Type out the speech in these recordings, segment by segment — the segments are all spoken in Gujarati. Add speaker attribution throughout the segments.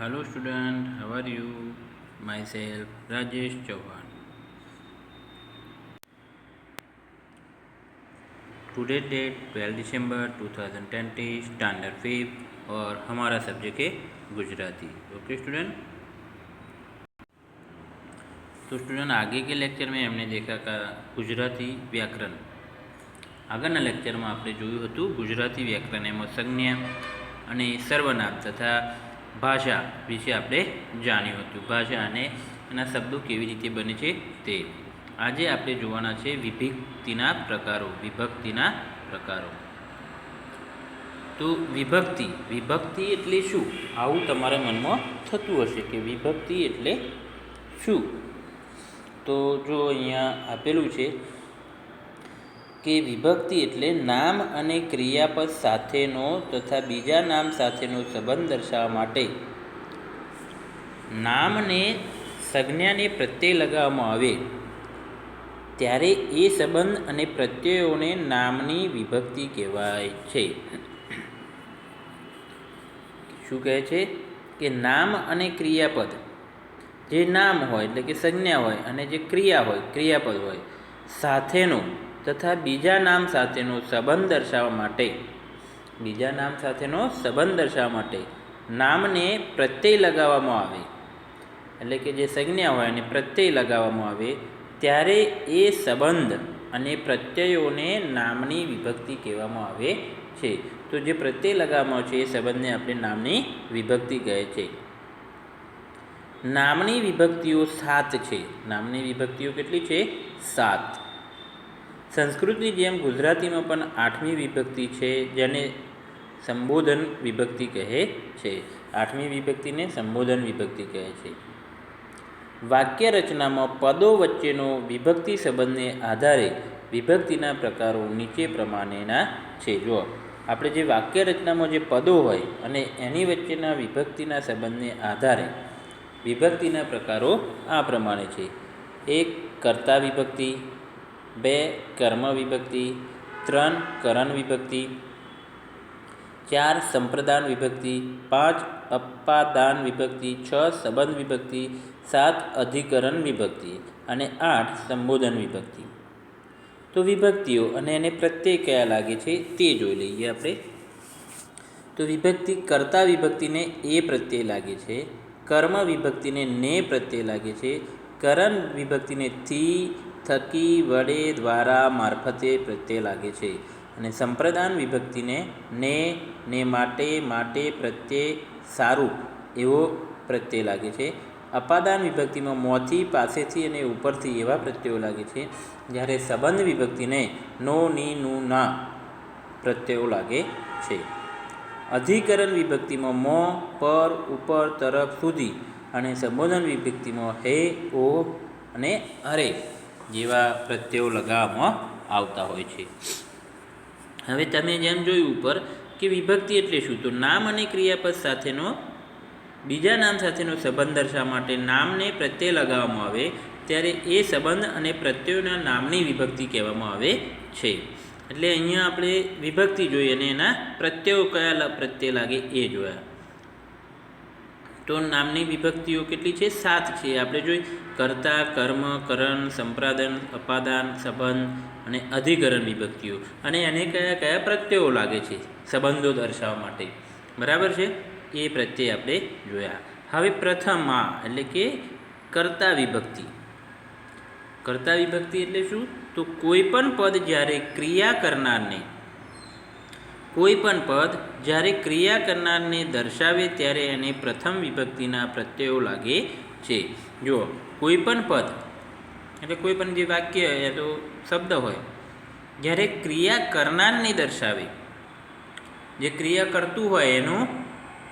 Speaker 1: Hello student, how are you? Myself Rajesh Chauhan. Today date 12 December 2020 standard fifth और हमारा सब्जेक्ट है गुजराती ओके स्टूडेंट तो स्टूडेंट आगे के लेक्चर में हमने देखा का ગુજરાતી વ્યાકરણ આગળના લેક્ચરમાં આપણે જોયું હતું ગુજરાતી વ્યાકરણ એમાં સંજ્ઞા અને સર્વનામ તથા ભાષા વિશે આપણે જાણ્યું હતું. ભાષા અને એના શબ્દો કેવી રીતે બને છે તે. આજે આપણે જોવાના છે વિભક્તિના પ્રકારો વિભક્તિના પ્રકારો. તો વિભક્તિ વિભક્તિ એટલે શું? આવું તમારા મનમાં થતું હશે કે વિભક્તિ એટલે શું? તો જો અહીંયા આપેલું છે કે વિભક્તિ એટલે નામ અને ક્રિયાપદ સાથેનો તથા બીજા નામ સાથેનો સંબંધ દર્શાવવા માટે. નામને સંજ્ઞાને પ્રત્યય લગાવવામાં આવે. ત્યારે એ સંબંધ અને પ્રત્યયોને નામની વિભક્તિ કહેવાય છે. શું કહે છે? કે નામ અને ક્રિયાપદ. જે નામ હોય એટલે કે સંજ્ઞા હોય અને જે ક્રિયા હોય, ક્રિયાપદ હોય, સાથેનો તથા બીજા નામ સાથેનો સંબંધ દર્શાવવા માટે. બીજા નામ સાથેનો સંબંધ દર્શાવવા માટે નામને પ્રત્યય લગાવવામાં આવે. એટલે કે જે સંજ્ઞા હોય એને પ્રત્યય લગાવવામાં આવે, ત્યારે એ સંબંધ અને પ્રત્યયોને નામની વિભક્તિ કહેવામાં આવે છે. તો જે પ્રત્યય લગાવવામાં આવે છે, એ સંબંધને આપણે નામની વિભક્તિ કહે છે. નામની વિભક્તિઓ સાત છે. નામની વિભક્તિઓ કેટલી છે? સાત. સંસ્કૃતની જેમ ગુજરાતીમાં પણ આઠમી વિભક્તિ છે જેને સંબોધન વિભક્તિ કહે છે. આઠમી વિભક્તિને સંબોધન વિભક્તિ કહે છે. વાક્ય રચનામાં પદો વચ્ચેનો વિભક્તિ સંબંધને આધારે વિભક્તિના પ્રકારો નીચે પ્રમાણેના છે. જો આપણે જે વાક્ય રચનામાં જે પદો હોય અને એની વચ્ચેના વિભક્તિના સંબંધને આધારે વિભક્તિના પ્રકારો આ પ્રમાણે છે. એક, કર્તા વિભક્તિ. બે કર્મ વિભક્તિ, ત્રણ કરણ વિભક્તિ, ચાર સંપ્રદાન વિભક્તિ, પાંચ અપાદાન વિભક્તિ, છ સંબંધ વિભક્તિ, સાત અધિકરણ વિભક્તિ અને આઠ સંબોધન વિભક્તિ. તો વિભક્તિઓ અને એને પ્રત્યય કયા લાગે છે તે જોઈ લઈએ આપણે. તો વિભક્તિ કર્તા વિભક્તિને એ પ્રત્યય લાગે છે, કર્મ વિભક્તિને ને પ્રત્યય લાગે છે, કરણ વિભક્તિને થી થકી વડે દ્વારા મારફતે પ્રત્યય લાગે છે અને સંપ્રદાન વિભક્તિને ને ને માટે માટે પ્રત્યે સારું એવો પ્રત્યય લાગે છે. અપાદાન વિભક્તિમાં મોંથી, પાસેથી અને ઉપરથી એવા પ્રત્યયો લાગે છે જ્યારે સંબંધ વિભક્તિને નો, ની, નું, ના પ્રત્યયો લાગે છે. અધિકરણ વિભક્તિમાં મો, પર, ઉપર, તરફ સુધી અને સંબોધન વિભક્તિમાં હે, ઓ અને અરે જેવા પ્રત્યયો લગાવવામાં આવતા હોય છે. હવે તમે જેમ જોયું ઉપર કે વિભક્તિ એટલે શું? તો નામ અને ક્રિયાપદ સાથેનો, બીજા નામ સાથેનો સંબંધ દર્શાવવા માટે નામને પ્રત્યય લગાવવામાં આવે, ત્યારે એ સંબંધ અને પ્રત્યયોના નામની વિભક્તિ કહેવામાં આવે છે. એટલે અહીંયા આપણે વિભક્તિ જોઈએ અને એના પ્રત્યયો કયા પ્રત્યય લાગે એ જોયા. તો નામની વિભક્તિઓ કેટલી છે? સાત છે. આપણે જોઈ કર્તા, કર્મ, કરણ, સંપ્રાદન, અપાદાન, સંબંધ અને અધિકરણ વિભક્તિઓ. અને એને કયા કયા પ્રત્યયો લાગે છે? સંબંધો દર્શાવવા માટે. બરાબર છે? એ પ્રત્યય આપણે જોયા. હવે પ્રથમ આ એટલે કે કર્તા વિભક્તિ. કર્તા વિભક્તિ એટલે શું? તો કોઈ પણ પદ જ્યારે ક્રિયા કરનારને કોઈ પણ પદ જ્યારે ક્રિયા કરનારને દર્શાવે ત્યારે એને પ્રથમ વિભક્તિના પ્રત્યયો લાગે છે. જુઓ કોઈ પણ પદ, એટલે કોઈ પણ જે વાક્ય યા તો શબ્દ હોય, જ્યારે ક્રિયા કરનારને દર્શાવે, જે ક્રિયા કરતું હોય એનો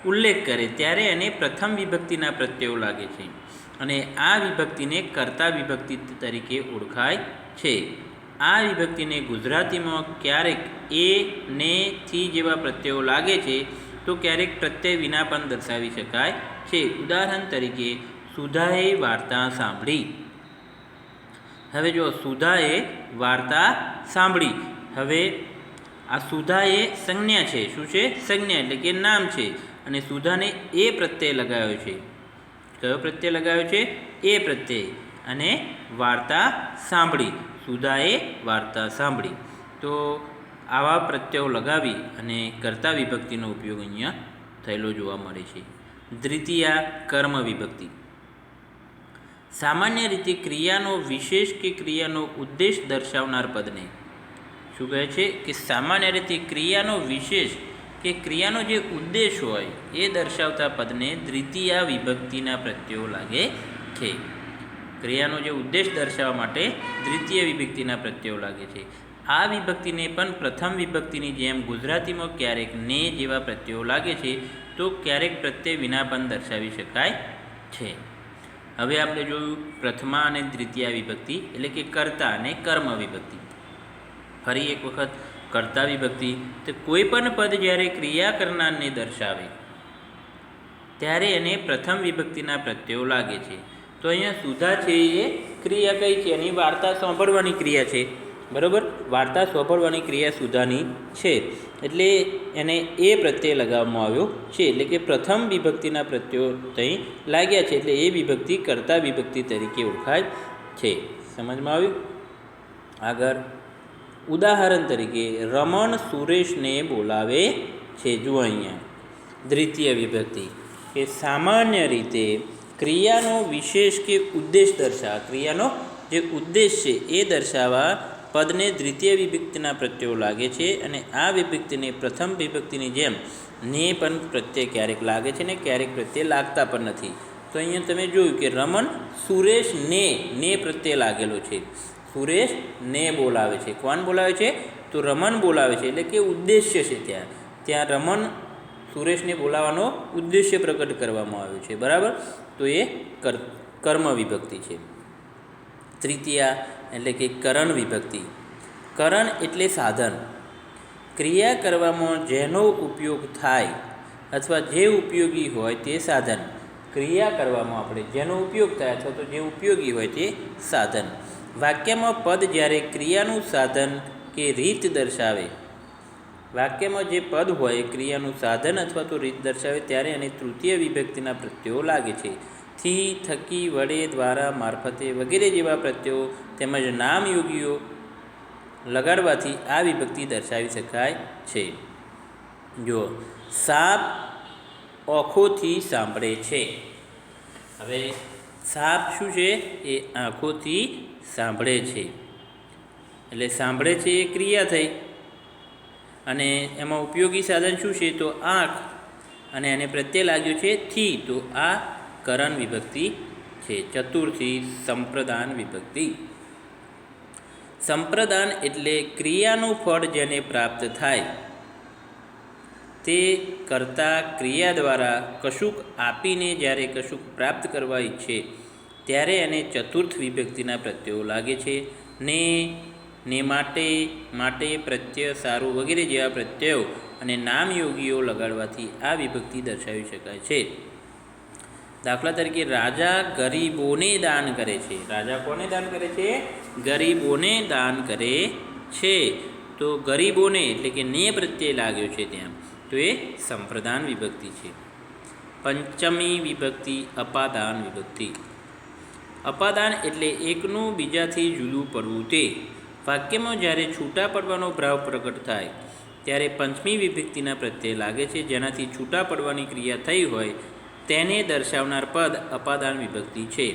Speaker 1: ઉલ્લેખ કરે, ત્યારે એને પ્રથમ વિભક્તિના પ્રત્યયો લાગે છે. અને આ વિભક્તિને કર્તા વિભક્તિ તરીકે ઓળખાય છે. આ વિભક્તિને ગુજરાતીમાં ક્યારેક એ, ને, થી જેવા પ્રત્યયો લાગે છે, તો ક્યારેક પ્રત્યય વિના પણ દર્શાવી શકાય છે. ઉદાહરણ તરીકે, સુધાએ વાર્તા સાંભળી. હવે જો સુધાએ વાર્તા સાંભળી. હવે, આ સુધા એ સંજ્ઞા છે. શું છે? સંજ્ઞા એટલે કે નામ છે. અને સુધાને એ પ્રત્યય લગાવ્યો છે. કયો પ્રત્યય લગાવ્યો છે? એ પ્રત્યય. અને વાર્તા સાંભળી. સુધાએ વાર્તા સાંભળી. તો આવા પ્રત્યયો લગાવી અને કર્તા વિભક્તિનો ઉપયોગ અહીંયા થયેલો જોવા મળે છે. દ્વિતીય કર્મ વિભક્તિ. સામાન્ય રીતે ક્રિયાનો વિશેષ કે ક્રિયાનો ઉદ્દેશ દર્શાવનાર પદને શું કહે છે? કે સામાન્ય રીતે ક્રિયાનો વિશેષ કે ક્રિયાનો જે ઉદ્દેશ હોય એ દર્શાવતા પદને દ્વિતીય વિભક્તિના પ્રત્યયો લાગે છે. ક્રિયાનો જે ઉદ્દેશ દર્શાવવા માટે દ્વિતીય વિભક્તિના પ્રત્યયો લાગે છે. આ વિભક્તિને પણ પ્રથમ વિભક્તિની જેમ ગુજરાતીમાં ક્યારેક ને જેવા પ્રત્યયો લાગે છે, તો ક્યારેક પ્રત્યય વિના પણ દર્શાવી શકાય છે. હવે આપણે જોયું પ્રથમા અને દ્વિતીય વિભક્તિ, એટલે કે કર્તા અને કર્મ વિભક્તિ. ફરી એક વખત કર્તા વિભક્તિ, તો કોઈ પણ પદ જ્યારે ક્રિયા કરનારને દર્શાવે, ત્યારે એને પ્રથમ વિભક્તિના પ્રત્યયો લાગે છે. તો અહીંયા સુધા છે એ ક્રિયા કઈ છે? એની વાર્તા સાંભળવાની ક્રિયા છે. બરાબર? વાર્તા સાંભળવાની ક્રિયા સુધાની છે. એટલે એને એ પ્રત્યય લગાવવામાં આવ્યો છે. એટલે કે પ્રથમ વિભક્તિના પ્રત્યયો ત્યાં લાગ્યા છે. એટલે એ વિભક્તિ કરતા વિભક્તિ તરીકે ઓળખાય છે. સમજમાં આવ્યું? આગળ. ઉદાહરણ તરીકે રમણ સુરેશને બોલાવે છે. જુઓ અહીંયા. દ્વિતીય વિભક્તિ. કે સામાન્ય રીતે ક્રિયાનો વિશેષ કે ઉદ્દેશ દર્શાવવા. ક્રિયાનો જે ઉદ્દેશ છે, એ દર્શાવવા પદને દ્વિતીય વિભક્તિના પ્રત્યયો લાગે છે અને આ વિભક્તિને પ્રથમ વિભક્તિની જેમ ને પણ પ્રત્યય ક્યારેક લાગે છે ને ક્યારેક પ્રત્યય લાગતા પણ નથી. તો અહીંયા તમે જોયું કે રમન સુરેશ ને ને પ્રત્યય લાગેલો છે. સુરેશ ને બોલાવે છે. કોણ બોલાવે છે? તો રમન બોલાવે છે. એટલે કે ઉદ્દેશ્ય છે ત્યાં. ત્યાં રમન સુરેશને બોલાવવાનો ઉદ્દેશ્ય પ્રકટ કરવામાં આવ્યો છે, બરાબર? તો એ કર, કર્મ વિભક્તિ છે. તૃતીયા એટલે કે કરણ વિભક્તિ. કરણ એટલે સાધન. ક્રિયા કરવામાં જેનો ઉપયોગ થાય અથવા જે ઉપયોગી હોય તે સાધન. ક્રિયા કરવામાં આપણે જેનો ઉપયોગ થાય અથવા તો જે ઉપયોગી હોય તે સાધન. વાક્યમાં પદ જ્યારે ક્રિયાનું સાધન કે રીત દર્શાવે વાક્યમાં જે પદ હોય, ક્રિયાનું સાધન અથવા તો રીત દર્શાવે ત્યારે એને તૃતીય વિભક્તિના પ્રત્યયો લાગે છે. થી, થકી, વડે, દ્વારા, મારફતે વગેરે જેવા પ્રત્યયો તેમજ નામયોગીઓ લગાડવાથી આ વિભક્તિ દર્શાવી શકાય છે. જો સાપ ઓખોથી સાંભળે છે. હવે, સાપ શું છે? એ આંખોથી સાંભળે છે. એટલે સાંભળે છે એ ક્રિયા થઈ. અને એમાં ઉપયોગી સાધન શું છે? તો આંખ. અને એને પ્રત્યે લાગ્યો છે થી. તો આ કરણ વિભક્તિ છે. ચતુર્થી સંપ્રદાન વિભક્તિ. સંપ્રદાન એટલે ક્રિયાનું ફળ જેને પ્રાપ્ત થાય. તે કરતાં ક્રિયા દ્વારા કશુંક આપીને જ્યારે કશુંક પ્રાપ્ત કરવા ઈચ્છે ત્યારે એને ચતુર્થ વિભક્તિના પ્રત્યયો લાગે છે ને ને માટે માટે પ્રત્યય સારું વગેરે જેવા પ્રત્યયો અને નામયોગીઓ લગાડવાથી આ વિભક્તિ દર્શાવી શકાય છે. દાખલા તરીકે, રાજા ગરીબોને દાન કરે છે. રાજા કોને દાન કરે છે? ગરીબોને દાન કરે છે. તો ગરીબોને એટલે કે ને પ્રત્યય લાગ્યો છે ત્યાં. તો એ સંપ્રદાન વિભક્તિ છે. પંચમી વિભક્તિ, અપાદાન વિભક્તિ. અપાદાન એટલે એકનું બીજાથી જુદું પડવું તે. વાક્યમાં જ્યારે છૂટા પડવાનો ભાવ પ્રગટ થાય, ત્યારે પંચમી વિભક્તિના પ્રત્યે લાગે છે, જેનાથી છૂટા પડવાની ક્રિયા થઈ હોય, તેને દર્શાવનાર પદ અપાદાન વિભક્તિ છે.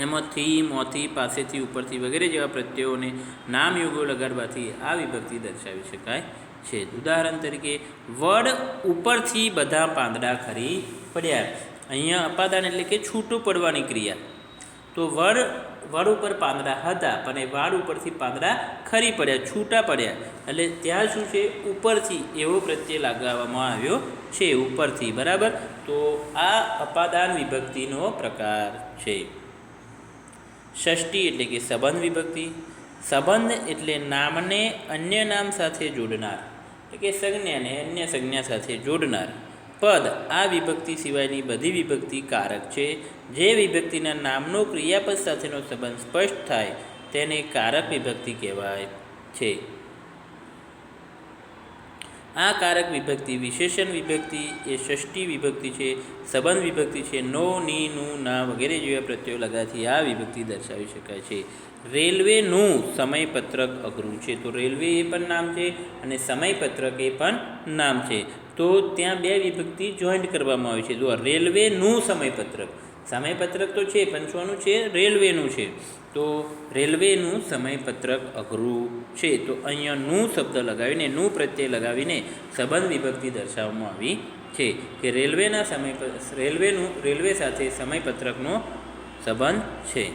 Speaker 1: એમાંથી મોથી, પાસેથી, ઉપરથી વગેરે જેવા પ્રત્યયોને નામયોગો લગાડવાથી આ વિભક્તિ દર્શાવી શકાય છે. ઉદાહરણ તરીકે, વડ ઉપરથી બધા પાંદડા ખરી પડ્યા. અહીંયા અપાદાન એટલે કે છૂટું પડવાની ક્રિયા. તો વડ વડ ઉપર પાંદડા હતા, પણ એ વાડ ઉપરથી પાંદડા ખરી પડ્યા, છૂટા પડ્યા. એટલે ત્યાં શું છે, ઉપરથી એવો પ્રત્યય લગાવવામાં આવ્યો છે, ઉપરથી, બરાબર? તો આ અપાદાન વિભક્તિનો પ્રકાર છે. ષષ્ઠી એટલે કે સંબંધ વિભક્તિ. સંબંધ એટલે નામને અન્ય નામ સાથે જોડનાર. એટલે કે સંજ્ઞાને અન્ય સંજ્ઞા સાથે જોડનાર. પદ આ વિભક્તિ સિવાયની બધી વિભક્તિ કારક છે. જે વિભક્તિના નામનો ક્રિયાપદ સાથેનો સંબંધ સ્પષ્ટ થાય, તેને કારક વિભક્તિ કહેવાય છે. આ કારક વિભક્તિ વિશેષણ વિભક્તિ, એ ષષ્ઠી વિભક્તિ છે, સંબંધ વિભક્તિ છે, નો, ની, નું, ના વગેરે જેવા પ્રત્યયો લગાથી આ વિભક્તિ દર્શાવી શકાય છે. રેલવેનું સમયપત્રક અઘરું છે. તો રેલવે એ પણ નામ છે અને સમયપત્રક એ પણ નામ છે. તો ત્યાં બે વિભક્તિ જોઈન્ટ કરવામાં આવી છે. જો રેલવેનું સમયપત્રક. સમયપત્રક તો છે પંચવાનું છે, રેલવેનું છે. તો રેલવેનું સમયપત્રક અઘરું છે. તો અહીંયા નું શબ્દ લગાવીને, નું પ્રત્યય લગાવીને સંબંધ વિભક્તિ દર્શાવવામાં આવી છે કે રેલવેના સમય રેલવેનું, રેલવે સાથે સમયપત્રકનો સંબંધ છે.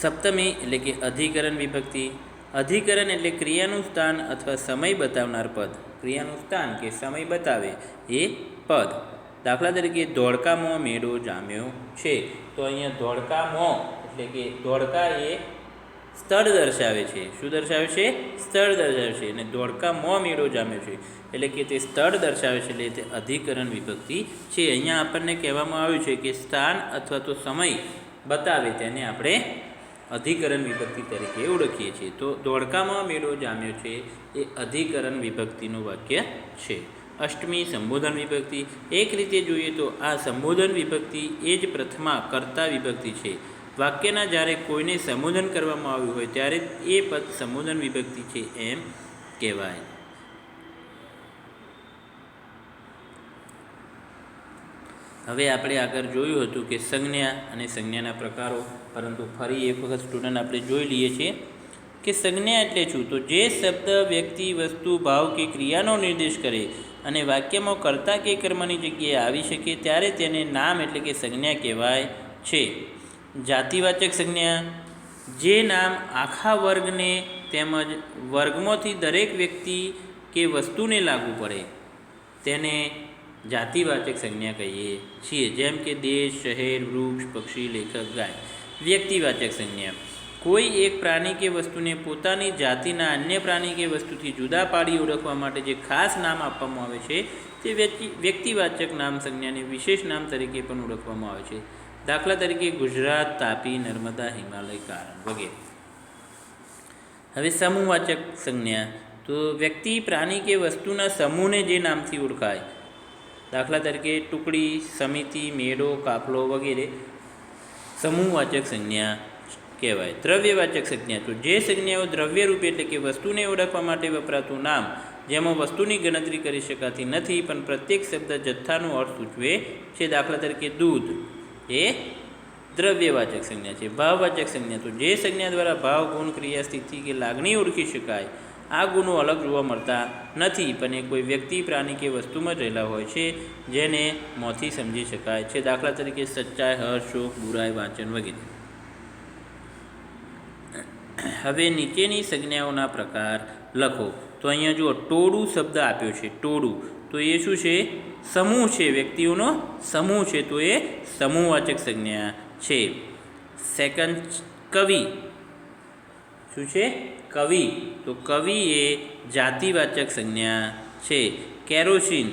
Speaker 1: સપ્તમી એટલે કે અધિકરણ વિભક્તિ. અધિકરણ એટલે ક્રિયાનું સ્થાન અથવા સમય બતાવનાર પદ. ક્રિયાનું સ્થાન કે સમય બતાવે એ પદ. દાખલા તરીકે ધોળકામાં મેળો જામ્યો છે. તો અહીંયા ધોળકામાં એટલે કે ધોળકા એ સ્થળ દર્શાવે છે. શું દર્શાવે છે? સ્થળ દર્શાવે છે. અને ધોળકામાં મેળો જામ્યો છે. એટલે કે તે સ્થળ દર્શાવે છે. એટલે તે અધિકરણ વિભક્તિ છે. અહીંયા આપણને કહેવામાં આવ્યું છે કે સ્થાન અથવા તો સમય બતાવે તેને આપણે અધિકરણ વિભક્તિ તરીકે ઓળખીએ છીએ. તો ધોળકામાં મેળો જામ્યો છે, એ અધિકરણ વિભક્તિનું વાક્ય છે. અષ્ટમી સંબોધન વિભક્તિ. એક રીતે જોઈએ તો આ સંબોધન વિભક્તિ એ જ પ્રથમા કર્તા વિભક્તિ છે. વાક્યના જ્યારે કોઈને સંબોધન કરવામાં આવ્યું હોય, ત્યારે એ પદ સંબોધન વિભક્તિ છે એમ કહેવાય. હવે આપણે આગળ જોયું હતું કે સંજ્ઞા અને સંજ્ઞાના પ્રકારો પરંતુ ફરી એક વખત સ્ટુડન્ટ આપણે જોઈ લઈએ છીએ કે સંજ્ઞા એટલે શું? તો જે શબ્દ, વ્યક્તિ, વસ્તુ, ભાવ કે ક્રિયાનો નિર્દેશ કરે અને વાક્યમાં કર્તા કે કર્મની જગ્યાએ આવી શકે ત્યારે તેને નામ એટલે કે સંજ્ઞા કહેવાય છે. જાતિવાચક સંજ્ઞા, જે નામ આખા વર્ગને તેમજ વર્ગમાંથી દરેક વ્યક્તિ કે વસ્તુને લાગુ પડે, તેને જાતિવાચક સંજ્ઞા કહીએ છીએ. જેમ કે દેશ, શહેર, વૃક્ષ, પક્ષી, લેખક, ગાય. વ્યક્તિવાચક સંજ્ઞા. કોઈ એક પ્રાણી કે વસ્તુને પોતાની જાતિના અન્ય પ્રાણી કે વસ્તુથી જુદા પાડી ઓળખવા માટે જે ખાસ નામ આપવામાં આવે છે, તે વ્યક્તિવાચક નામ સંજ્ઞાને વિશેષ નામ તરીકે પણ ઓળખવામાં આવે છે. દાખલા તરીકે ગુજરાત, તાપી, નર્મદા, હિમાલય, કારણ વગેરે. હવે સમૂહવાચક સંજ્ઞા. તો વ્યક્તિ, પ્રાણી કે વસ્તુના સમૂહને જે નામથી ઓળખાય, દાખલા તરીકે ટુકડી, સમિતિ, મેળો, કાફલો વગેરે સમૂહવાચક સંજ્ઞા કહેવાય. દ્રવ્યવાચક સંજ્ઞા. તો જે સંજ્ઞાઓ દ્રવ્ય રૂપે એટલે કે વસ્તુને ઓળખવા માટે વપરાતું નામ, જેમાં વસ્તુની ગણતરી કરી શકાતી નથી, પણ પ્રત્યેક શબ્દ જથ્થાનો અર્થ સૂચવે છે. દાખલા તરીકે દૂધ એ દ્રવ્યવાચક સંજ્ઞા છે. ભાવવાચક સંજ્ઞા. તો જે સંજ્ઞા દ્વારા ભાવ, ગુણ ક્રિયા સ્થિતિ કે લાગણી ઓળખી શકાય. આ ગુણો અલગ જોવા મળતા નથી, પણ એ કોઈ વ્યક્તિ, પ્રાણી કે વસ્તુમાં જ રહેલા હોય છે, જેને મોંથી સમજી શકાય છે. દાખલા તરીકે સચ્ચાઈ, હર્ષ, શોક, બુરાઈ, વાંચન વગેરે. હવે નીચેની સંજ્ઞાઓના પ્રકાર લખો. તો અહીંયા જુઓ, ટોળું શબ્દ આપ્યો છે, ટોળું. તો એ શું છે? સમૂહ છે, વ્યક્તિઓનો સમૂહ છે. તો એ સમૂહવાચક સંજ્ઞા છે. સેકન્ડ કવિ. શું છે? કવિ. તો કવિ એ જાતિવાચક સંજ્ઞા છે. કેરોસીન.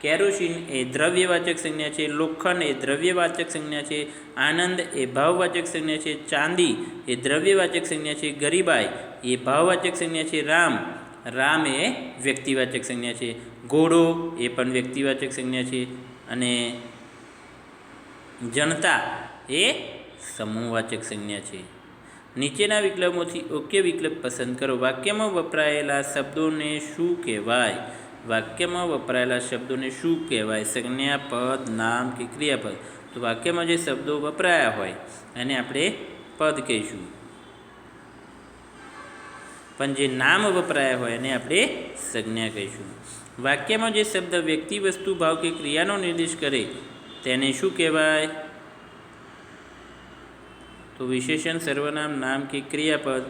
Speaker 1: કેરોસીન એ દ્રવ્યવાચક સંજ્ઞા છે. લોખંડ એ દ્રવ્યવાચક સંજ્ઞા છે. આનંદ એ ભાવવાચક સંજ્ઞા છે. ચાંદી એ દ્રવ્યવાચક સંજ્ઞા છે. ગરીબાઈ એ ભાવવાચક સંજ્ઞા છે. રામ. રામ એ વ્યક્તિવાચક સંજ્ઞા છે. ઘોડો એ પણ વ્યક્તિવાચક સંજ્ઞા છે. અને જનતા એ સમૂહવાચક સંજ્ઞા છે. નીચેના વિકલ્પોથી ઓકે વિકલ્પ પસંદ કરો. વાક્યમાં વપરાયેલા શબ્દોને શું કહેવાય? વાક્યમાં વપરાયેલા શબ્દોને શું કહેવાય? સંજ્ઞા, પદ, નામ કે ક્રિયાપદ? તો વાક્યમાં જે શબ્દો વપરાયા હોય, એને આપણે પદ કહીશું. પણ જે નામ વપરાયા હોય, એને આપણે સંજ્ઞા કહીશું. વાક્યમાં જે શબ્દ વ્યક્તિ, વસ્તુ, ભાવ કે ક્રિયાનો નિર્દેશ કરે, તેને શું કહેવાય? તો વિશેષણ સર્વનામ નામ કે ક્રિયાપદ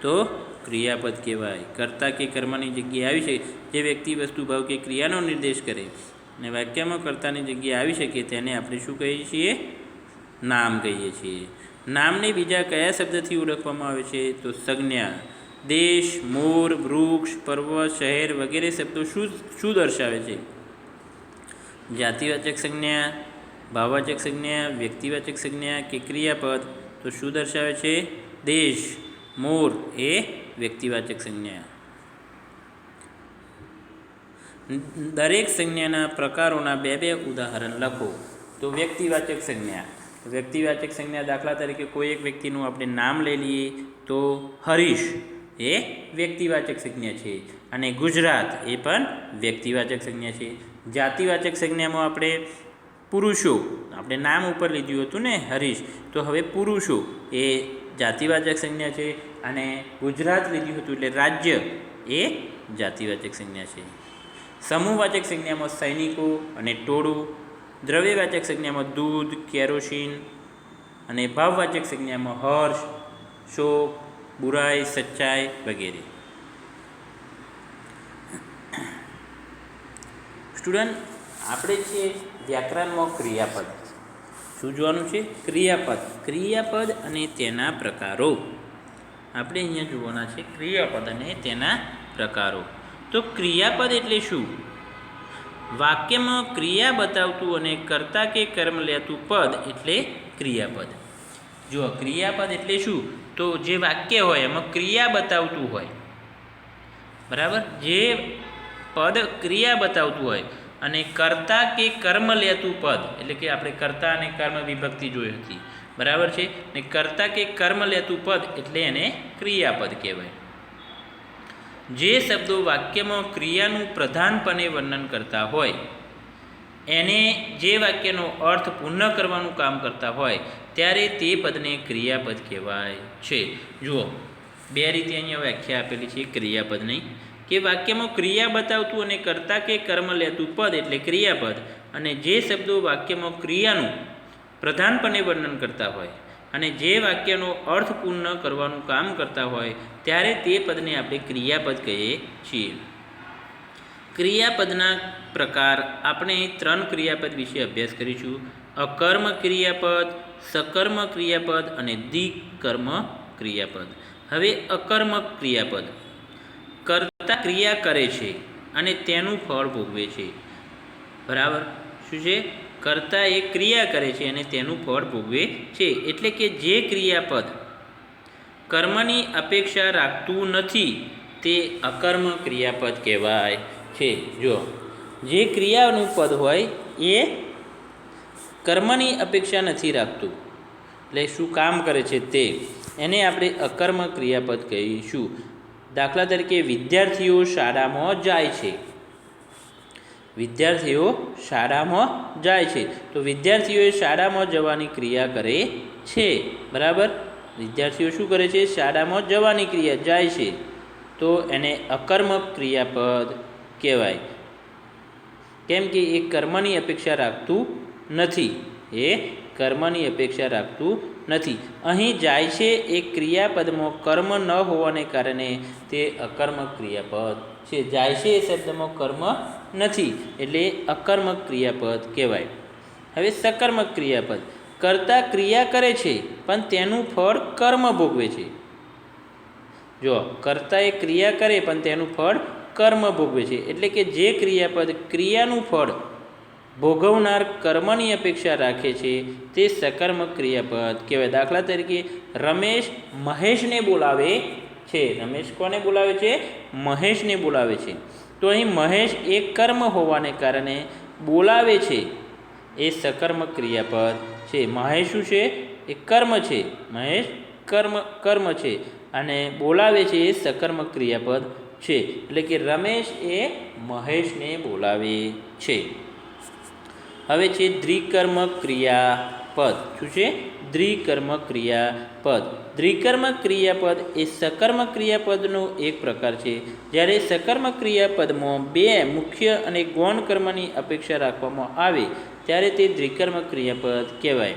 Speaker 1: તો ક્રિયાપદ કહેવાય. કર્તા કે કર્મની જગ્યાએ આવી શકે, જે વ્યક્તિ વસ્તુ, ભાવ કે ક્રિયાનો નિર્દેશ કરે. અને વાક્યમાં કર્તાની જગ્યાએ આવી શકે તેને આપણે શું કહીએ છીએ? નામ કહીએ છીએ. નામને બીજા કયા શબ્દથી ઓળખવામાં આવે છે? તો સંજ્ઞા. દેશ, મોર, વૃક્ષ, પર્વત, શહેર વગેરે શબ્દો શું શું દર્શાવે છે? જાતિવાચક સંજ્ઞા, ભાવવાચક સંજ્ઞા, વ્યક્તિવાચક સંજ્ઞા કે ક્રિયાપદ? તો શું દર્શાવે છે? દેશ, મોર એ વ્યક્તિવાચક સંજ્ઞા. દરેક સંજ્ઞાના પ્રકારોના બે બે ઉદાહરણ લખો. તો વ્યક્તિવાચક સંજ્ઞા. વ્યક્તિવાચક સંજ્ઞા દાખલા તરીકે કોઈ એક વ્યક્તિનું આપણે નામ લઈ લઈએ તો હરીશ એ વ્યક્તિવાચક સંજ્ઞા છે અને ગુજરાત એ પણ વ્યક્તિવાચક સંજ્ઞા છે. જાતિવાચક સંજ્ઞામાં આપણે પુરુષો આપણે નામ ઉપર લીધું હતું ને હરીશ, તો હવે પુરુષો, એ જાતિવાચક સંજ્ઞા છે અને ગુજરાત લીધું હતું એટલે રાજ્ય એ જાતિવાચક સંજ્ઞા છે. સમૂહવાચક સંજ્ઞામાં સૈનિકો અને ટોળું, દ્રવ્યવાચક સંજ્ઞામાં દૂધ, કેરોસીન અને ભાવવાચક સંજ્ઞામાં હર્ષ, શોક, બુરાઈ, સચ્ચાઈ વગેરે. સ્ટુડન્ટ, આપણે છે વ્યાકરણમાં ક્રિયાપદ શું જોવાનું છે? ક્રિયાપદ. ક્રિયાપદ અને તેના પ્રકારો. આપણે અહીંયા જોવાના છે ક્રિયાપદ અને તેના પ્રકારો. તો ક્રિયાપદ એટલે શું? વાક્યમાં ક્રિયા બતાવતું અને કર્તા કે કર્મ લેતું પદ એટલે ક્રિયાપદ. જો ક્રિયાપદ એટલે શું? તો જે વાક્ય હોય એમાં ક્રિયા બતાવતું હોય. બરાબર? જે પદ ક્રિયા બતાવતું હોય અને કર્તા કે કર્મ લેતું પદ, એટલે કે આપણે કર્તા અને કર્મ વિભક્તિ જોઈ હતી. બરાબર છે? ને કર્તા કે કર્મ લેતું પદ, એટલે એને ક્રિયાપદ કહેવાય. જે શબ્દો વાક્યમાં ક્રિયાનું પ્રધાનપણે વર્ણન કરતા હોય, એને જે વાક્યનો અર્થ પૂર્ણ કરવાનું કામ કરતા હોય, ત્યારે તે પદને ક્રિયાપદ કહેવાય છે. જુઓ, બે રીતે અહીંયા વ્યાખ્યા આપેલી છે ક્રિયાપદની કે વાક્યમાં ક્રિયા બતાવતું અને કર્તા કે કર્મ લેતું પદ એટલે ક્રિયાપદ. અને જે શબ્દો વાક્યમાં ક્રિયાનું પ્રધાનપણે વર્ણન કરતા હોય અને જે વાક્યનો અર્થ પૂર્ણ કરવાનું કામ કરતા હોય ત્યારે તે પદને આપણે ક્રિયાપદ કહીએ છીએ. ક્રિયાપદના પ્રકાર આપણે ત્રણ ક્રિયાપદ વિશે અભ્યાસ કરીશું. અકર્મ ક્રિયાપદ, સકર્મ ક્રિયાપદ અને દ્વિકર્મ ક્રિયાપદ. હવે અકર્મ ક્રિયાપદ. ક્રિયા કરે છે અને તેનું ફળ ભોગવે છે. બરાબર? શું છે? કરતા એ ક્રિયા કરે છે અને તેનું ફળ ભોગવે છે. એટલે કે જે ક્રિયાપદ કર્મની અપેક્ષા રાખતું નથી, તે અકર્મ ક્રિયાપદ કહેવાય છે. જો, જે ક્રિયાનું પદ હોય, એ કર્મની અપેક્ષા નથી રાખતું. એટલે શું કામ કરે છે તે? એને આપણે અકર્મ ક્રિયાપદ કહીશું. દાખલા તરીકે વિદ્યાર્થીઓ શાળામાં જાય છે. વિદ્યાર્થીઓ શાળામાં જાય છે. તો વિદ્યાર્થીઓએ શાળામાં જવાની ક્રિયા કરે છે. બરાબર? વિદ્યાર્થીઓ શું કરે છે? શાળામાં જવાની ક્રિયા જાય છે. તો એને અકર્મક ક્રિયાપદ કહેવાય. કેમ કે એ કર્મની અપેક્ષા રાખતું નથી. એ કર્મની અપેક્ષા રાખતું નથી. અહીં જાય છે એ ક્રિયાપદમાં કર્મ ન હોવાને કારણે તે અકર્મક ક્રિયાપદ છે. જાય છે એ શબ્દમાં કર્મ નથી એટલે અકર્મક ક્રિયાપદ કહેવાય. હવે સકર્મક ક્રિયાપદ. કરતા ક્રિયા કરે છે, પણ તેનું ફળ કર્મ ભોગવે છે. જો કરતા એ ક્રિયા કરે, પણ તેનું ફળ કર્મ ભોગવે છે. એટલે કે જે ક્રિયાપદ ક્રિયાનું ફળ ભોગવનાર કર્મની અપેક્ષા રાખે છે, તે સકર્મક ક્રિયાપદ કહેવાય. દાખલા તરીકે, રમેશ મહેશને બોલાવે છે. રમેશ કોને બોલાવે છે? મહેશને બોલાવે છે. તો અહીં મહેશ એ કર્મ હોવાને કારણે બોલાવે છે. એ સકર્મક ક્રિયાપદ છે. મહેશ શું છે? એ કર્મ છે. મહેશ કર્મ કર્મ છે. અને બોલાવે છે એ સકર્મક ક્રિયાપદ છે. એટલે કે રમેશ એ મહેશને બોલાવે છે. હવે છે દ્વિકર્મક ક્રિયાપદ શું છે? દ્વિકર્મ ક્રિયાપદ દ્વિકર્મ ક્રિયાપદ એ સકર્મ ક્રિયાપદનો એક પ્રકાર છે. જ્યારે સકર્મ ક્રિયાપદમાં બે મુખ્ય અને ગૌણ કર્મની અપેક્ષા રાખવામાં આવે, ત્યારે તે દ્વિકર્મ ક્રિયાપદ કહેવાય.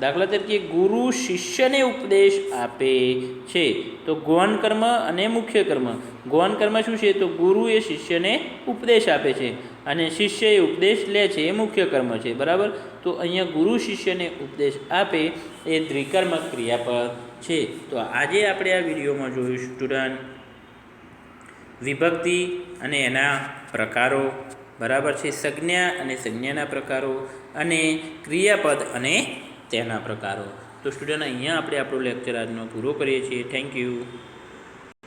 Speaker 1: દાખલા તરીકે ગુરુ શિષ્યને ઉપદેશ આપે છે. તો ગૌણ કર્મ અને મુખ્ય કર્મ. ગૌણ કર્મ શું છે? તો ગુરુ એ શિષ્યને ઉપદેશ આપે છે અને શિષ્ય એ ઉપદેશ લે છે, એ મુખ્ય કર્મ છે. બરાબર? તો અહીંયા ગુરુ શિષ્યને ઉપદેશ આપે એ દ્વિકર્મ ક્રિયાપદ છે. તો આજે આપણે આ વિડીયોમાં જોયું સ્ટુડન્ટ વિભક્તિ અને એના પ્રકારો. બરાબર છે? સંજ્ઞા અને સંજ્ઞાના પ્રકારો અને ક્રિયાપદ અને તેના પ્રકારો. તો સ્ટુડન્ટ અહીંયા આપણે આપણો લેક્ચર આજનો પૂરો કરીએ છીએ. Thank you